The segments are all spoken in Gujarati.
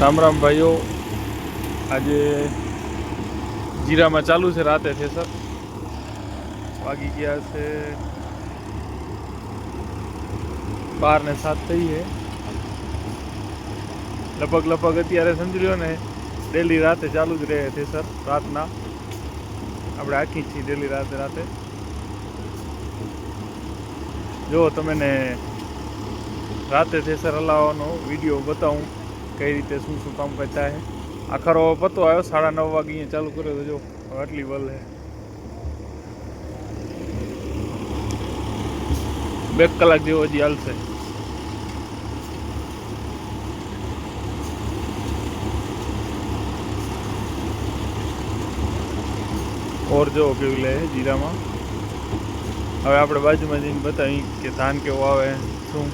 રામ રામ ભાઈઓ. આજે જીરામાં ચાલુ છે રાતે છે સર વાગી ગયા છે બાર ને સાત થઈ છે. લગભગ લગભગ અત્યારે સમજી લો ને, ડેલી રાતે ચાલુ જ રહે છે સર રાતના. આપણે આખી છીએ ડેલી રાતે રાતે. જો તમને રાતે થેસર હલાવવાનો વીડિયો બતાવું. કઈ રીતે શું શું કામ હે આખરો પતો આવ્યો, સાડા નવ વાગે અહીંયા ચાલુ કર્યો તો જો, આટલી વલ હે. બે કલાક જેવો હજી હાલશે. ઓર જો કેવી લે જીરામાં. હવે આપણે બાજુમાં જઈને બતાવી કે ધાન કેવું આવે, શું?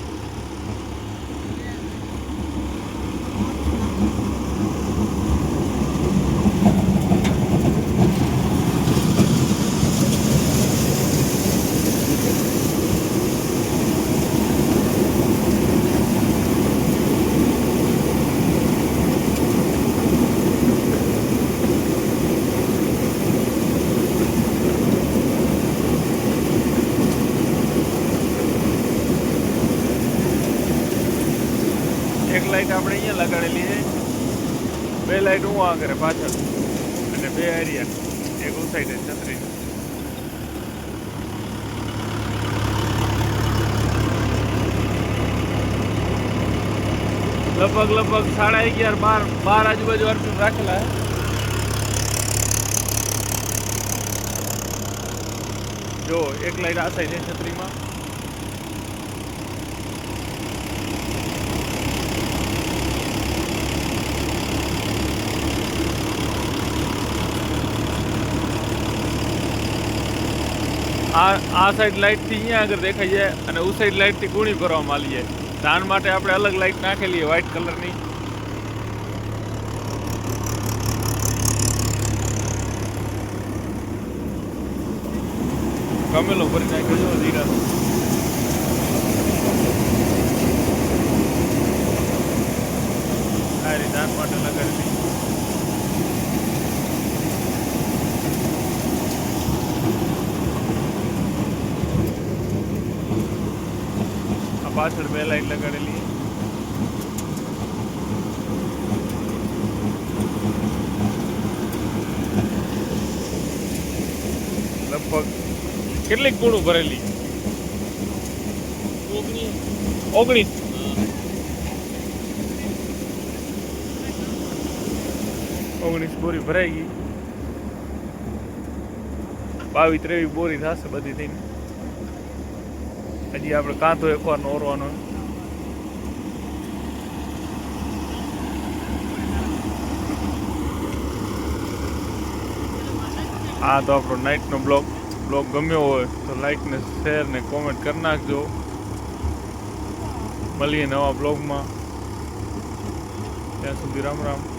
લાઈટ આપણે અહીંયા લગાડેલી છે. બે લાઇટ હું આ કરે પાછળ અને બે એરિયા. એક ઉ સાઈડ છત્રી. લગભગ લગભગ સાડા અગિયાર, બાર બાર આજુબાજુ આરપીએમ રાખેલા જો, એક લાઈટ આ સાઈડ છત્રીમાં. આ આ સાઈડ લાઇટથી અહીંયા આગળ દેખાઈ જાય અને ઉ સાઈડ લાઇટથી ગુણી ભરવામાં આવી જાય ધાન માટે આપણે અલગ લાઇટ નાખેલી છે વ્હાઇટ કલરની ગમેલો ભરી નાખ્યો છે ધીરા આ રીતે ધાન માટે લગાડેલી આ પાછળ બે લાઈટ લગાડેલી લગભગ કેટલીક ગુણું ભરેલી? ઓગણીસ. ઓગણીસ બોરી ભરાઈ ગઈ. બાવીસ ત્રેવીસ બોરી થશે બધી થઈને. હજી આપણે કાંતો એકવાર નોરવાનો આ તો આપણો નાઇટનો બ્લોગ. બ્લોગ ગમ્યો હોય તો લાઈક ને શેર ને કોમેન્ટ કરી નાખજો. મળીએ નવા બ્લોગમાં. ત્યાં સુધી રામ રામ.